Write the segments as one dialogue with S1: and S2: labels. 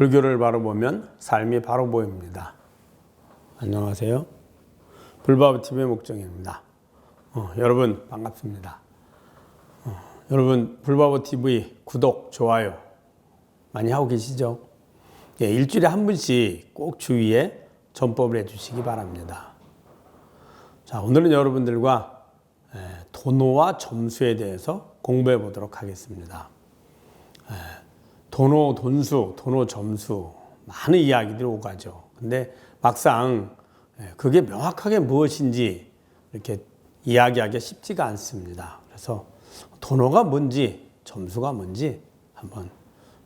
S1: 불교를 바로 보면 삶이 바로 보입니다. 안녕하세요. 불바보 TV의 목정입니다. 어, 여러분 반갑습니다. 어, 여러분 불바보 TV 구독 좋아요 많이 하고 계시죠? 예, 일주일에 한 분씩 꼭 주위에 전법을 해주시기 바랍니다. 자 오늘은 여러분들과 에, 도노와 점수에 대해서 공부해 보도록 하겠습니다. 에, 도노 돈수, 도노 점수 많은 이야기들이 오가죠. 근데 막상 예, 그게 명확하게 무엇인지 이렇게 이야기하기 쉽지가 않습니다. 그래서 도노가 뭔지 점수가 뭔지 한번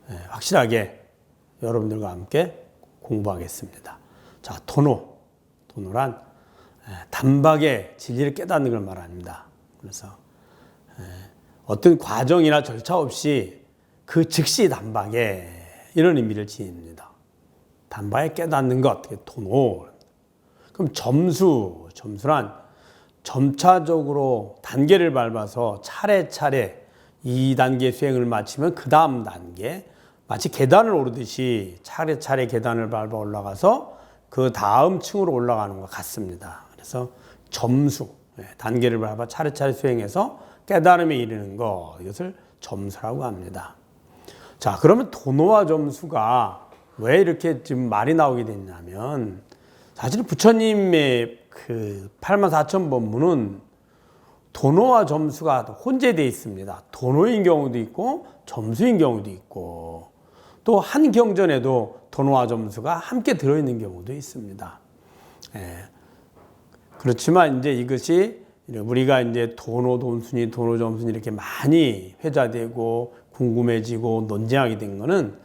S1: 예, 확실하게 여러분들과 함께 공부하겠습니다. 자, 도노. 도노란 예, 단박에 진리를 깨닫는 걸 말합니다. 그래서 예, 어떤 과정이나 절차 없이 그 즉시 단박에 이런 의미를 지닙니다. 단박에 깨닫는 것, 도노. 그럼 점수, 점수란 점차적으로 단계를 밟아서 차례차례 2단계 수행을 마치면 그 다음 단계, 마치 계단을 오르듯이 차례차례 계단을 밟아 올라가서 그 다음 층으로 올라가는 것 같습니다. 그래서 점수, 예, 단계를 밟아 차례차례 수행해서 깨달음에 이르는 것, 이것을 점수라고 합니다. 자, 그러면 도노와 점수가 왜 이렇게 지금 말이 나오게 됐냐면, 사실 부처님의 그 8만 4천 법문은 도노와 점수가 혼재되어 있습니다. 도노인 경우도 있고, 점수인 경우도 있고, 또 한 경전에도 도노와 점수가 함께 들어있는 경우도 있습니다. 예. 그렇지만 이제 이것이 우리가 이제 도노 돈순이 도노 점순이 이렇게 많이 회자되고 궁금해지고 논쟁하게 된 것은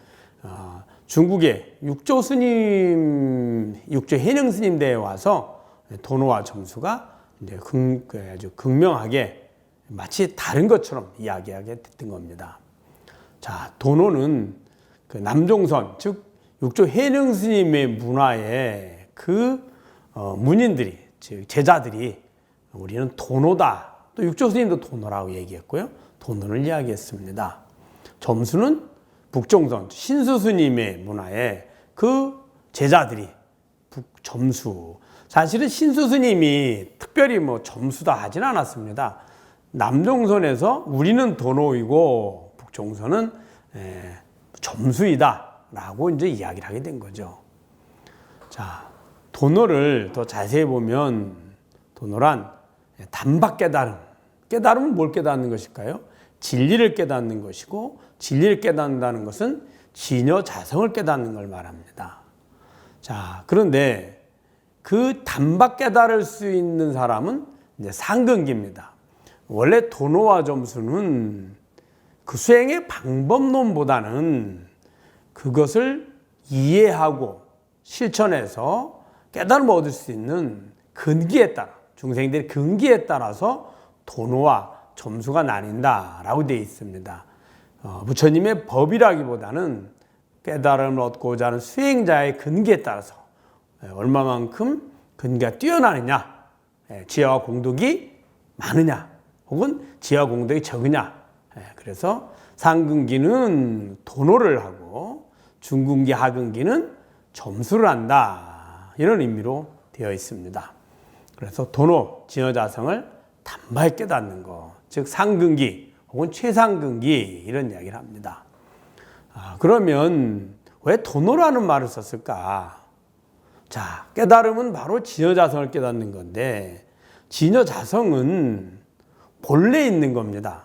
S1: 어, 중국의 육조 스님, 육조 해능 스님 대에 와서 도노와 점수가 이제 극, 그 아주 극명하게 마치 다른 것처럼 이야기하게 됐던 겁니다. 자, 도노는 그 남종선, 즉 육조 해능 스님의 문화에 그 어, 문인들이, 즉 제자들이 우리는 도노다. 또 육조 스님도 도노라고 얘기했고요. 도노를 이야기했습니다. 점수는 북종선 신수 스님의 문화에 그 제자들이 북점수 사실은 신수 스님이 특별히 뭐 점수다 하진 않았습니다. 남종선에서 우리는 도노이고 북종선은 에, 점수이다라고 이제 이야기를 하게 된 거죠. 자, 도노를 더 자세히 보면 도노란 단박 깨달음. 깨달음은 뭘 깨닫는 것일까요? 진리를 깨닫는 것이고 진리를 깨닫는다는 것은 진여 자성을 깨닫는 걸 말합니다. 자, 그런데 그 단박 깨달을 수 있는 사람은 이제 상근기입니다. 원래 도노와 점수는 그 수행의 방법론보다는 그것을 이해하고 실천해서 깨달음을 얻을 수 있는 근기에 따라 중생들의 근기에 따라서 도노와 점수가 나뉜다라고 되어 있습니다. 어, 부처님의 법이라기보다는 깨달음을 얻고자 하는 수행자의 근기에 따라서 예, 얼마만큼 근기가 뛰어나느냐, 예, 지혜와 공덕이 많으냐, 혹은 지혜와 공덕이 적으냐. 예, 그래서 상근기는 도노를 하고 중근기, 하근기는 점수를 한다. 이런 의미로 되어 있습니다. 그래서 도노, 진여자성을 단발 깨닫는 것, 즉 상근기 혹은 최상근기 이런 이야기를 합니다. 아, 그러면 왜 도노라는 말을 썼을까? 자, 깨달음은 바로 진여자성을 깨닫는 건데 진여자성은 본래 있는 겁니다.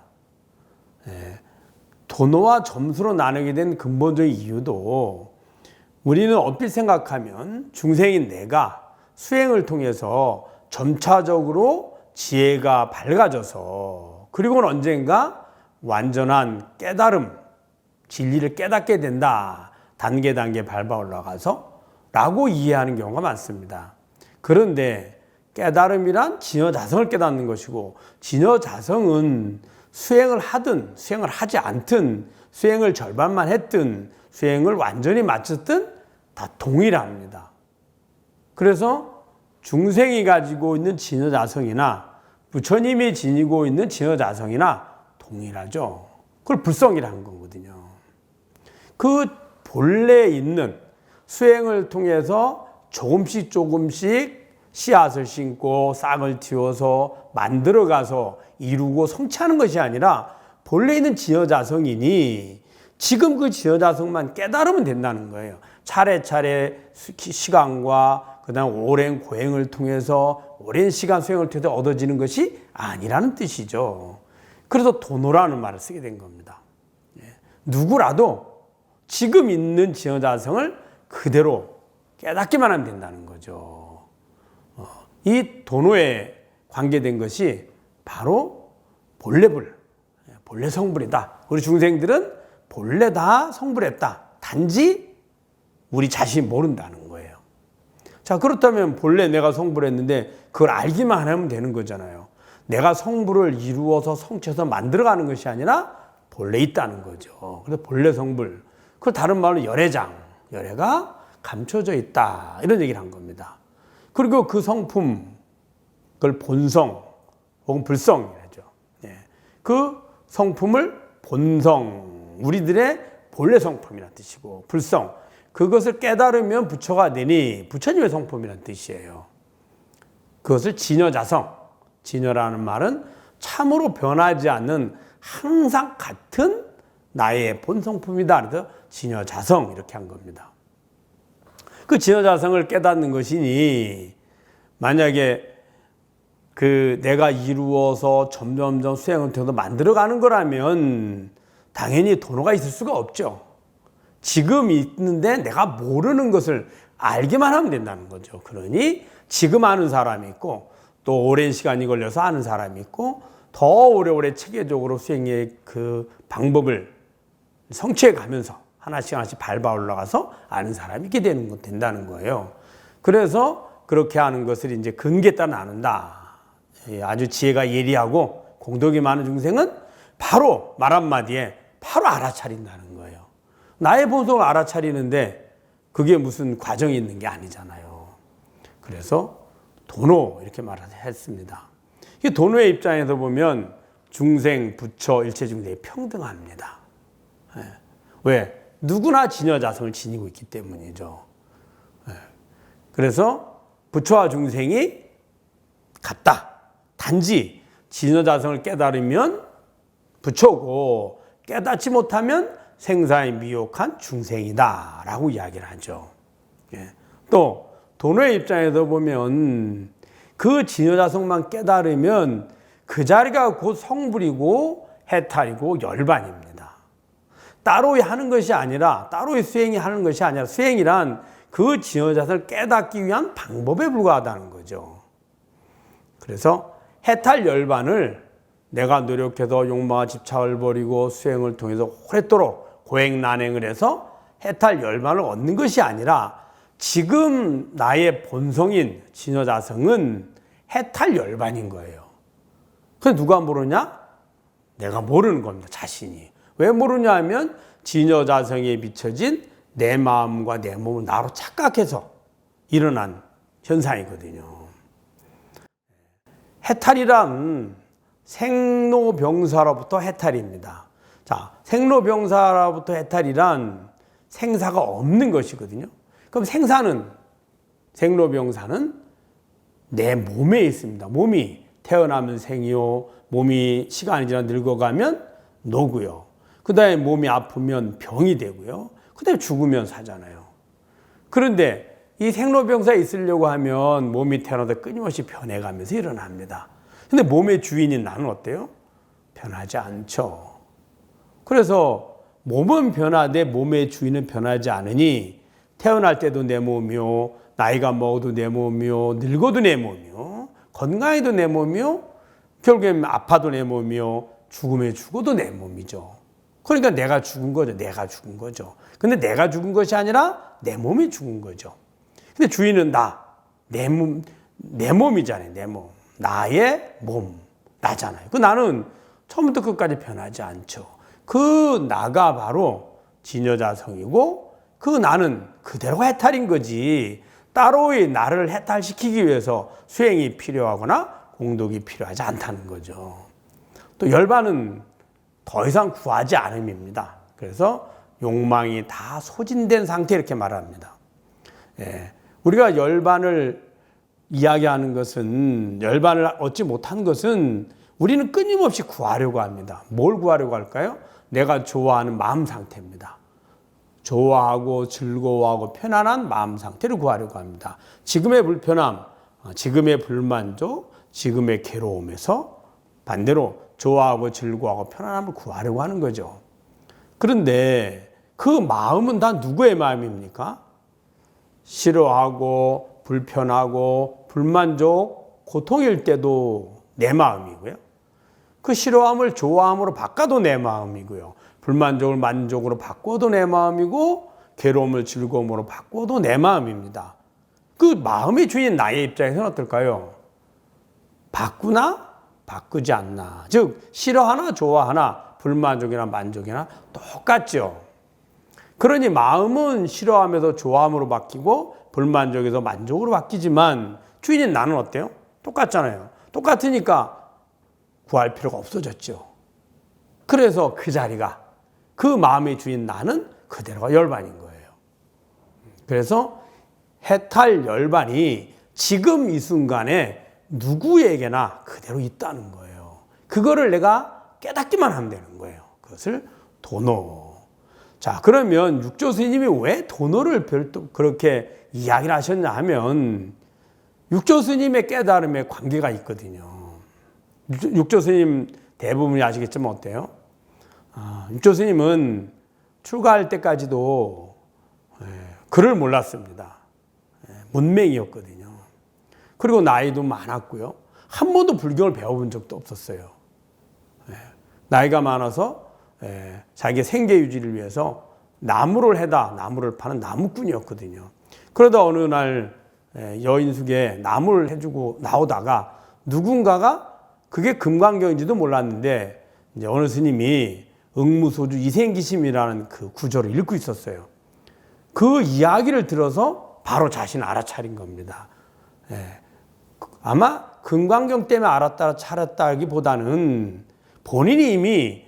S1: 예, 도노와 점수로 나누게 된 근본적인 이유도 우리는 얼핏 생각하면 중생인 내가 수행을 통해서 점차적으로 지혜가 밝아져서 그리고는 언젠가 완전한 깨달음, 진리를 깨닫게 된다. 단계 단계 밟아 올라가서 라고 이해하는 경우가 많습니다. 그런데 깨달음이란 진여자성을 깨닫는 것이고 진여자성은 수행을 하든 수행을 하지 않든 수행을 절반만 했든 수행을 완전히 마쳤든 다 동일합니다. 그래서 중생이 가지고 있는 진여자성이나 부처님이 지니고 있는 진여자성이나 동일하죠. 그걸 불성이라는 거거든요. 그 본래 있는 수행을 통해서 조금씩 조금씩 씨앗을 심고 싹을 틔워서 만들어가서 이루고 성취하는 것이 아니라 본래 있는 지어자성이니 지금 그 지어자성만 깨달으면 된다는 거예요. 차례차례 시간과 그다음 오랜 고행을 통해서 오랜 시간 수행을 통해서 얻어지는 것이 아니라는 뜻이죠. 그래서 도노라는 말을 쓰게 된 겁니다. 예. 누구라도 지금 있는 지어자성을 그대로 깨닫기만 하면 된다는 거죠. 어, 이 도노에 관계된 것이 바로 본래불, 예, 본래 성불이다. 우리 중생들은 본래 다 성불했다. 단지 우리 자신이 모른다는 거예요. 자, 그렇다면 본래 내가 성불했는데 그걸 알기만 하면 되는 거잖아요. 내가 성불을 이루어서 성취해서 만들어가는 것이 아니라 본래 있다는 거죠. 그래서 본래 성불. 그 다른 말로 열애장. 열애가 감춰져 있다. 이런 얘기를 한 겁니다. 그리고 그 성품, 그걸 본성 혹은 불성이라죠. 예. 그 성품을 본성, 우리들의 본래 성품이라는 뜻이고, 불성. 그것을 깨달으면 부처가 되니 부처님의 성품이라는 뜻이에요. 그것을 진여자성, 진여라는 말은 참으로 변하지 않는 항상 같은 나의 본성품이다. 그래서 진여자성 이렇게 한 겁니다. 그 진여자성을 깨닫는 것이니 만약에 그 내가 이루어서 점점점 수행을 통해서 만들어가는 거라면 당연히 도노가 있을 수가 없죠. 지금 있는데 내가 모르는 것을 알기만 하면 된다는 거죠. 그러니 지금 아는 사람이 있고 또 오랜 시간이 걸려서 아는 사람이 있고 더 오래오래 체계적으로 수행의 그 방법을 성취해 가면서 하나씩 하나씩 밟아 올라가서 아는 사람이 있게 되는 거 된다는 거예요. 그래서 그렇게 하는 것을 이제 근기에 따라 나눈다. 예, 아주 지혜가 예리하고 공덕이 많은 중생은 바로 말 한마디에 바로 알아차린다는. 나의 본성을 알아차리는데 그게 무슨 과정이 있는 게 아니잖아요. 그래서 도노 이렇게 말했습니다. 이 도노의 입장에서 보면 중생, 부처, 일체 중생이 평등합니다. 예. 왜? 누구나 진여자성을 지니고 있기 때문이죠. 예. 그래서 부처와 중생이 같다. 단지 진여자성을 깨달으면 부처고 깨닫지 못하면 생사에 미혹한 중생이다 라고 이야기를 하죠. 예. 또 도노의 입장에서 보면 그 진여자성만 깨달으면 그 자리가 곧 성불이고 해탈이고 열반입니다. 따로 하는 것이 아니라 따로 수행이 하는 것이 아니라 수행이란 그 진여자성을 깨닫기 위한 방법에 불과하다는 거죠. 그래서 해탈 열반을 내가 노력해서 욕망과 집착을 버리고 수행을 통해서 오랫도록 고행 난행을 해서 해탈 열반을 얻는 것이 아니라 지금 나의 본성인 진여자성은 해탈 열반인 거예요. 그래서 누가 모르냐? 내가 모르는 겁니다. 자신이. 왜 모르냐 하면 진여자성에 비춰진 내 마음과 내 몸을 나로 착각해서 일어난 현상이거든요. 해탈이란 생로병사로부터 해탈입니다. 자, 생로병사로부터 해탈이란 생사가 없는 것이거든요. 그럼 생사는 생로병사는 내 몸에 있습니다. 몸이 태어나면 생이요, 몸이 시간이 지나 늙어가면 노고요. 그다음에 몸이 아프면 병이 되고요. 그다음에 죽으면 사잖아요. 그런데 이 생로병사에 있으려고 하면 몸이 태어나다 끊임없이 변해가면서 일어납니다. 근데 몸의 주인인 나는 어때요? 변하지 않죠. 그래서 몸은 변하되 몸의 주인은 변하지 않으니 태어날 때도 내 몸이요, 나이가 먹어도 내 몸이요, 늙어도 내 몸이요, 건강해도 내 몸이요, 결국엔 아파도 내 몸이요, 죽음에 죽어도 내 몸이죠. 그러니까 내가 죽은 거죠. 내가 죽은 거죠. 근데 내가 죽은 것이 아니라 내 몸이 죽은 거죠. 근데 주인은 나, 내 몸, 내 몸이잖아요. 내 몸. 나의 몸. 나잖아요. 그 나는 처음부터 끝까지 변하지 않죠. 그 나가 바로 진여자성이고 그 나는 그대로 해탈인 거지. 따로의 나를 해탈시키기 위해서 수행이 필요하거나 공덕이 필요하지 않다는 거죠. 또 열반은 더 이상 구하지 않음입니다. 그래서 욕망이 다 소진된 상태 이렇게 말합니다. 예, 우리가 열반을 이야기하는 것은 열반을 얻지 못한 것은 우리는 끊임없이 구하려고 합니다. 뭘 구하려고 할까요? 내가 좋아하는 마음 상태입니다. 좋아하고 즐거워하고 편안한 마음 상태를 구하려고 합니다. 지금의 불편함, 어, 지금의 불만족, 지금의 괴로움에서 반대로 좋아하고 즐거워하고 편안함을 구하려고 하는 거죠. 그런데 그 마음은 다 누구의 마음입니까? 싫어하고 불편하고 불만족, 고통일 때도 내 마음이고요. 그 싫어함을 좋아함으로 바꿔도 내 마음이고요. 불만족을 만족으로 바꿔도 내 마음이고 괴로움을 즐거움으로 바꿔도 내 마음입니다. 그 마음의 주인 나의 입장에서는 어떨까요? 바꾸나 바꾸지 않나. 즉 싫어하나 좋아하나 불만족이나 만족이나 똑같죠. 그러니 마음은 싫어함에서 좋아함으로 바뀌고 불만족에서 만족으로 바뀌지만 주인인 나는 어때요? 똑같잖아요. 똑같으니까 구할 필요가 없어졌죠. 그래서 그 자리가 그 마음의 주인 나는 그대로가 열반인 거예요. 그래서 해탈 열반이 지금 이 순간에 누구에게나 그대로 있다는 거예요. 그거를 내가 깨닫기만 하면 되는 거예요. 그것을 도노. 자, 그러면 육조 스님이 왜 도노를 별도 그렇게 이야기를 하셨냐 하면 육조 스님의 깨달음에 관계가 있거든요. 육조 스님 대부분이 아시겠지만 어때요? 아, 육조 스님은 출가할 때까지도 예, 글을 몰랐습니다. 예, 문맹이었거든요. 그리고 나이도 많았고요. 한 번도 불경을 배워본 적도 없었어요. 예, 나이가 많아서 예, 자기 생계 유지를 위해서 나무를 해다 나무를 파는 나무꾼이었거든요. 그러다 어느 날 예, 여인숙에 나무를 해주고 나오다가 누군가가 그게 금강경인지도 몰랐는데 이제 어느 스님이 응무소주 이생기심이라는 그 구절을 읽고 있었어요. 그 이야기를 들어서 바로 자신을 알아차린 겁니다. 예. 아마 금강경 때문에 알았다 차렸다기보다는 본인이 이미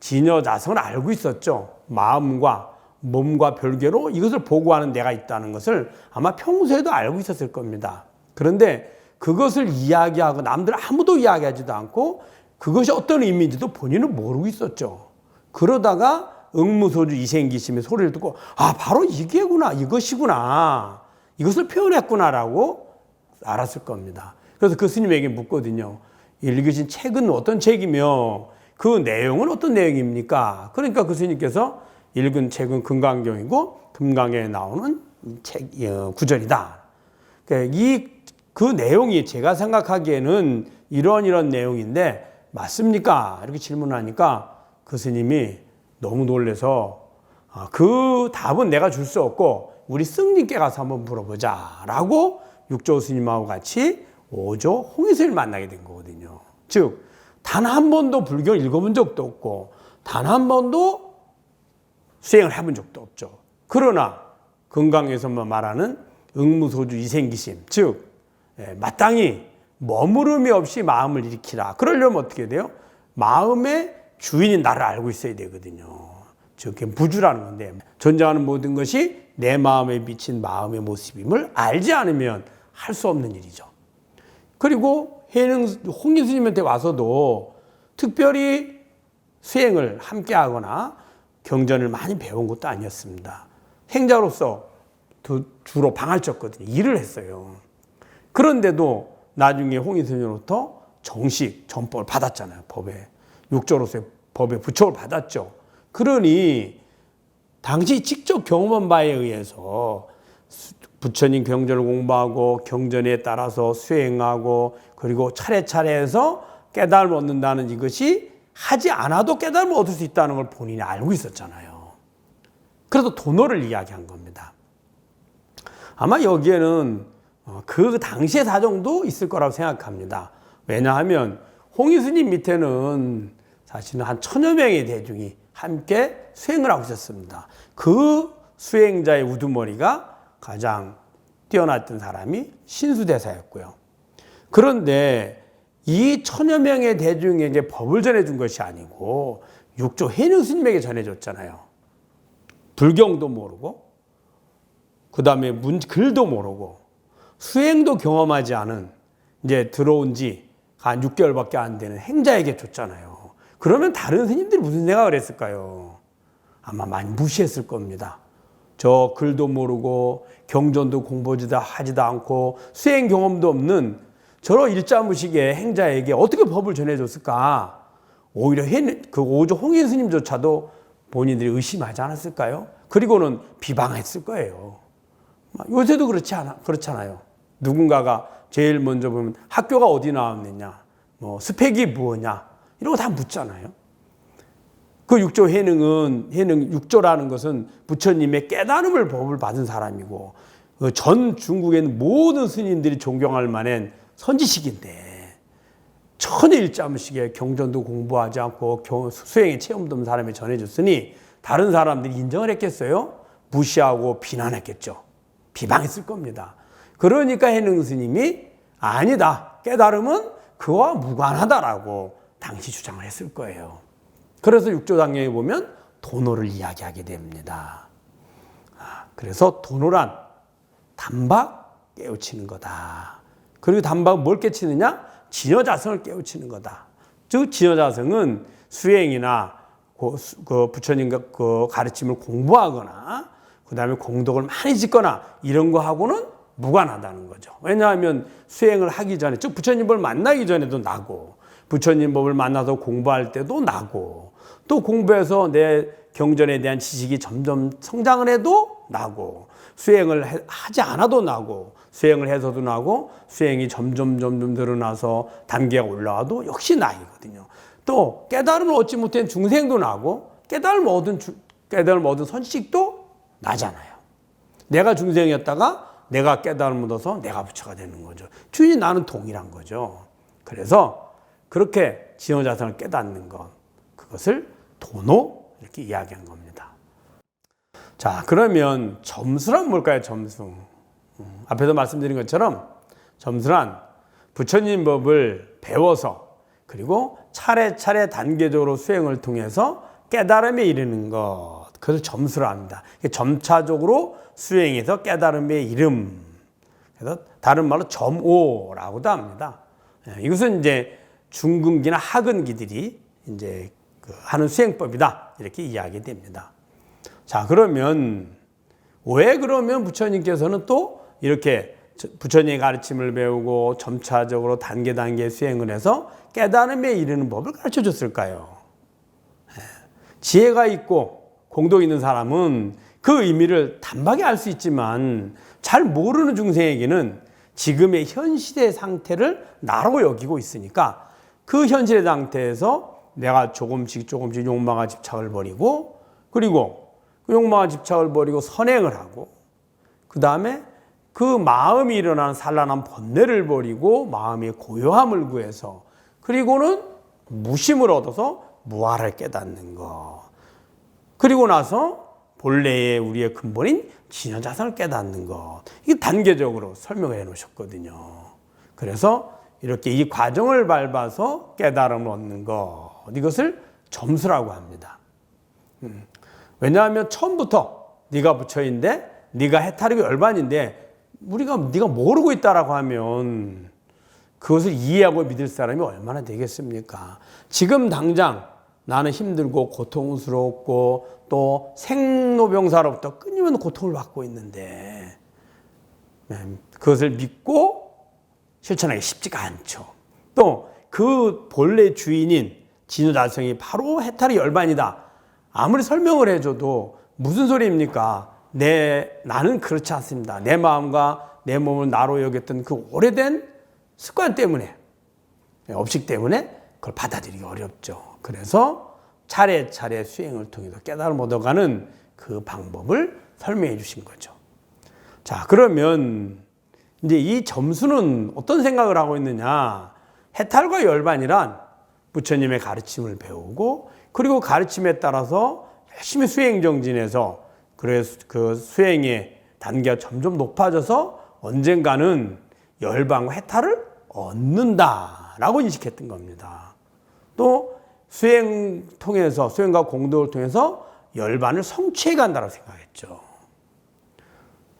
S1: 진여자성을 알고 있었죠. 마음과 몸과 별개로 이것을 보고하는 내가 있다는 것을 아마 평소에도 알고 있었을 겁니다. 그런데 그것을 이야기하고 남들 아무도 이야기하지도 않고 그것이 어떤 의미인지도 본인은 모르고 있었죠. 그러다가 응무소주 이생기심의 소리를 듣고 아 바로 이게구나 이것이구나 이것을 표현했구나라고 알았을 겁니다. 그래서 그 스님에게 묻거든요. 읽으신 책은 어떤 책이며 그 내용은 어떤 내용입니까? 그러니까 그 스님께서 읽은 책은 금강경이고 금강에 나오는 책 어, 구절이다. 그러니까 이 그 내용이 제가 생각하기에는 이런 이런 내용인데 맞습니까? 이렇게 질문하니까 그 스님이 너무 놀래서 아, 그 답은 내가 줄 수 없고 우리 승님께 가서 한번 물어보자 라고 육조 스님하고 같이 오조 홍의스를 만나게 된 거거든요. 즉, 단 한 번도 불교를 읽어본 적도 없고, 단 한 번도 수행을 해본 적도 없죠. 그러나, 건강에서만 말하는 응무소주 이생기심, 즉, 예, 마땅히 머무름이 없이 마음을 일으키라. 그러려면 어떻게 돼요? 마음의 주인이 나를 알고 있어야 되거든요. 즉, 부주라는 건데, 존재하는 모든 것이 내 마음에 비친 마음의 모습임을 알지 않으면 할 수 없는 일이죠. 그리고 해능 홍인 스님한테 와서도 특별히 수행을 함께 하거나 경전을 많이 배운 것도 아니었습니다. 행자로서 주로 방을 쳤거든요. 일을 했어요. 그런데도 나중에 홍인 스님으로부터 정식 전법을 받았잖아요. 법에. 육조로서의 법의 부처를 받았죠. 그러니 당시 직접 경험한 바에 의해서 부처님 경전을 공부하고 경전에 따라서 수행하고 그리고 차례차례 해서 깨달음을 얻는다는 이것이 하지 않아도 깨달음을 얻을 수 있다는 걸 본인이 알고 있었잖아요. 그래서 도노를 이야기한 겁니다. 아마 여기에는 어, 그 당시의 사정도 있을 거라고 생각합니다. 왜냐하면 홍희스님 밑에는 사실은 한 천여 명의 대중이 함께 수행을 하고 있었습니다. 그 수행자의 우두머리가 가장 뛰어났던 사람이 신수대사였고요. 그런데 이 천여 명의 대중에게 법을 전해준 것이 아니고 육조 해능 스님에게 전해줬잖아요. 불경도 모르고 그 다음에 문 글도 모르고 수행도 경험하지 않은 이제 들어온 지한 6개월밖에 안 되는 행자에게 줬잖아요. 그러면 다른 스님들이 무슨 생각을 했을까요? 아마 많이 무시했을 겁니다. 저 글도 모르고 경전도 공부지도 하지도 않고 수행 경험도 없는 저런 일자무식의 행자에게 어떻게 법을 전해줬을까? 오히려 해- 그 오조 홍인 스님조차도 본인들이 의심하지 않았을까요? 그리고는 비방했을 거예요. 요새도 그렇지 않아, 그렇잖아요. 누군가가 제일 먼저 보면 학교가 어디 나왔느냐, 뭐 스펙이 무엇냐, 이런 거 다 묻잖아요. 그 육조 해능은, 해능, 육조라는 것은 부처님의 깨달음을 법을 받은 사람이고, 그 전 중국에 있는 모든 스님들이 존경할 만한 선지식인데, 전혀 일자무식에 경전도 공부하지 않고 경- 수행에 체험도 없는 사람이 전해줬으니, 다른 사람들이 인정을 했겠어요? 무시하고 비난했겠죠. 비방했을 겁니다. 그러니까 해능 스님이 아니다. 깨달음은 그와 무관하다라고 당시 주장을 했을 거예요. 그래서 육조당경에 보면 도노를 이야기하게 됩니다. 아, 그래서 도노란 단박 깨우치는 거다. 그리고 단박 뭘 깨치느냐? 진여자성을 깨우치는 거다. 즉 진여자성은 수행이나 그 부처님과 그 가르침을 공부하거나 그 다음에 공덕을 많이 짓거나 이런 거 하고는 무관하다는 거죠. 왜냐하면 수행을 하기 전에, 즉 부처님 법을 만나기 전에도 나고, 부처님 법을 만나서 공부할 때도 나고, 또 공부해서 내 경전에 대한 지식이 점점 성장을 해도 나고, 수행을 해- 하지 않아도 나고, 수행을 해서도 나고, 수행이 점점 점점 늘어나서 단계가 올라와도 역시 나이거든요. 또 깨달음을 얻지 못한 중생도 나고, 깨달음을 얻은 주- 깨달음을 얻은 선식도 나잖아요. 내가 중생이었다가 내가 깨달음을 얻어서 내가 부처가 되는 거죠. 주인이 나는 동일한 거죠. 그래서 그렇게 지효자성을 깨닫는 것, 그것을 도노 이렇게 이야기한 겁니다. 자, 그러면 점수란 뭘까요? 점수. 음, 앞에서 말씀드린 것처럼 점수란 부처님 법을 배워서 그리고 차례차례 단계적으로 수행을 통해서 깨달음에 이르는 것. 그것을 점수로 합니다. 점차적으로 수행해서 깨달음에 이름. 그래서 다른 말로 점오라고도 합니다. 예, 이것은 이제 중근기나 하근기들이 이제 그 하는 수행법이다. 이렇게 이야기됩니다. 자, 그러면 왜 그러면 부처님께서는 또 이렇게 부처님의 가르침을 배우고 점차적으로 단계 단계 수행을 해서 깨달음에 이르는 법을 가르쳐 줬을까요? 예, 지혜가 있고 공덕 있는 사람은 그 의미를 단박에 알 수 있지만 잘 모르는 중생에게는 지금의 현실의 상태를 나로 여기고 있으니까 그 현실의 상태에서 내가 조금씩 조금씩 욕망과 집착을 버리고 그리고 그 욕망과 집착을 버리고 선행을 하고 그 다음에 그 마음이 일어나는 산란한 번뇌를 버리고 마음의 고요함을 구해서 그리고는 무심을 얻어서 무아를 깨닫는 것. 그리고 나서 본래의 우리의 근본인 진여 자성을 깨닫는 것. 이게 단계적으로 설명을 해 놓으셨거든요. 그래서 이렇게 이 과정을 밟아서 깨달음을 얻는 것. 이것을 점수라고 합니다. 음. 왜냐하면 처음부터 네가 부처인데 네가 해탈이고 열반인데 우리가 네가 모르고 있다라고 하면 그것을 이해하고 믿을 사람이 얼마나 되겠습니까? 지금 당장 나는 힘들고 고통스럽고 또 생로병사로부터 끊임없는 고통을 받고 있는데 네, 그것을 믿고 실천하기 쉽지가 않죠. 또 그 본래 주인인 진우다성이 바로 해탈의 열반이다. 아무리 설명을 해줘도 무슨 소리입니까? 내 나는 그렇지 않습니다. 내 마음과 내 몸을 나로 여겼던 그 오래된 습관 때문에 업식 때문에 그걸 받아들이기 어렵죠. 그래서 차례차례 수행을 통해서 깨달음 얻어가는 그 방법을 설명해 주신 거죠. 자, 그러면 이제 이 점수는 어떤 생각을 하고 있느냐? 해탈과 열반이란 부처님의 가르침을 배우고 그리고 가르침에 따라서 열심히 수행 정진해서 그래서 그 수행의 단계가 점점 높아져서 언젠가는 열반과 해탈을 얻는다라고 인식했던 겁니다. 또 수행 통해서 수행과 공덕을 통해서 열반을 성취해 간다고 생각했죠.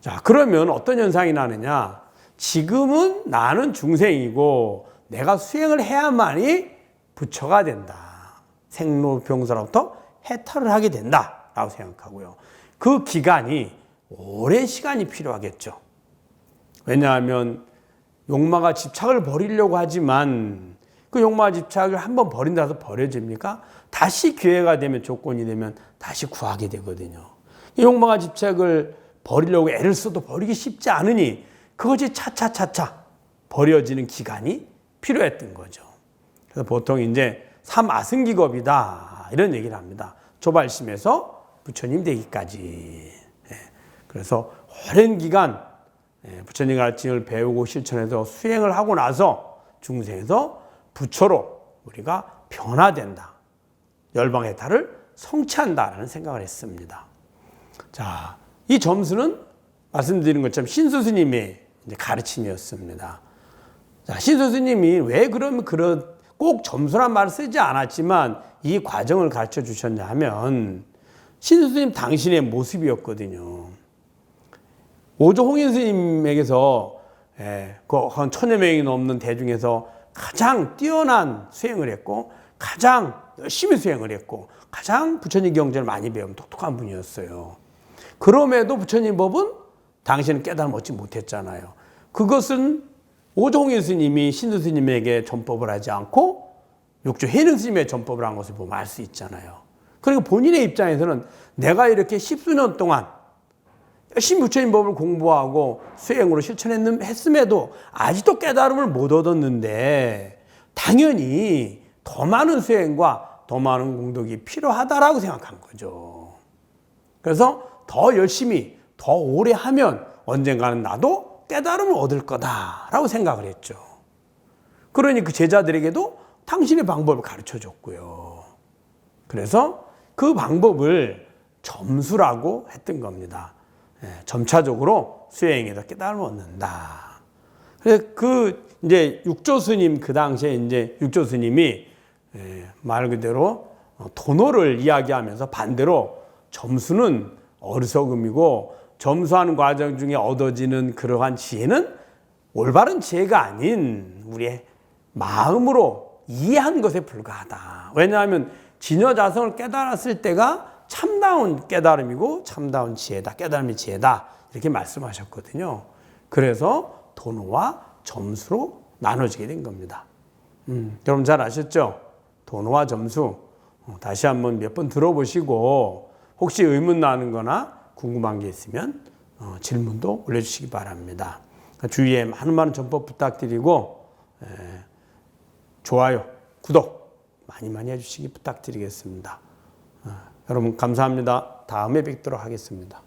S1: 자, 그러면 어떤 현상이 나느냐? 지금은 나는 중생이고 내가 수행을 해야만이 부처가 된다. 생로병사로부터 해탈을 하게 된다라고 생각하고요. 그 기간이 오랜 시간이 필요하겠죠. 왜냐하면 욕망과 집착을 버리려고 하지만 그 욕망과 집착을 한번 버린다 해서 버려집니까? 다시 기회가 되면 조건이 되면 다시 구하게 되거든요. 이 욕망과 집착을 버리려고 애를 써도 버리기 쉽지 않으니 그것이 차차차차 버려지는 기간이 필요했던 거죠. 그래서 보통 이제 삼아승기겁이다 이런 얘기를 합니다. 조발심에서 부처님 되기까지. 예. 그래서 오랜 기간 예, 부처님 가르침을 배우고 실천해서 수행을 하고 나서 중생에서 부처로 우리가 변화된다. 열방의 달을 성취한다라는 생각을 했습니다. 자, 이 점수는 말씀드린 것처럼 신수스님의 가르침이었습니다. 자, 신수스님이 왜 그러면 그런 꼭 점수란 말을 쓰지 않았지만 이 과정을 가르쳐 주셨냐 하면 신수스님 당신의 모습이었거든요. 오조 홍인 스님에게서 예, 그한 천여 명이 넘는 대중에서 가장 뛰어난 수행을 했고 가장 열심히 수행을 했고 가장 부처님 경전을 많이 배운 똑똑한 분이었어요. 그럼에도 부처님 법은 당신은 깨달음 얻지 못했잖아요. 그것은 오종일 스님이 신수 스님에게 전법을 하지 않고 육조 해능 스님의 전법을 한 것을 보면 알 수 있잖아요. 그리고 본인의 입장에서는 내가 이렇게 십수년 동안 열심히 부처님 법을 공부하고 수행으로 실천했음에도 아직도 깨달음을 못 얻었는데 당연히 더 많은 수행과 더 많은 공덕이 필요하다라고 생각한 거죠. 그래서 더 열심히 더 오래 하면 언젠가는 나도 깨달음을 얻을 거다라고 생각을 했죠. 그러니 그 제자들에게도 당신의 방법을 가르쳐 줬고요. 그래서 그 방법을 점수라고 했던 겁니다. 예, 점차적으로 수행에서 깨달음을 얻는다. 그 이제 육조 스님 그 당시에 이제 육조 스님이 예, 말 그대로 도노를 이야기하면서 반대로 점수는 어리석음이고 점수하는 과정 중에 얻어지는 그러한 지혜는 올바른 지혜가 아닌 우리의 마음으로 이해한 것에 불과하다. 왜냐하면 진여 자성을 깨달았을 때가 참다운 깨달음이고 참다운 지혜다. 깨달음이 지혜다. 이렇게 말씀하셨거든요. 그래서 도노와 점수로 나눠지게 된 겁니다. 음, 여러분 잘 아셨죠? 도노와 점수 어, 다시 한번 몇 번 들어보시고 혹시 의문 나는 거나 궁금한 게 있으면 어, 질문도 올려주시기 바랍니다. 주위에 많은 많은 전법 부탁드리고 에, 좋아요, 구독 많이 많이 해주시기 부탁드리겠습니다. 어, 여러분 감사합니다. 다음에 뵙도록 하겠습니다.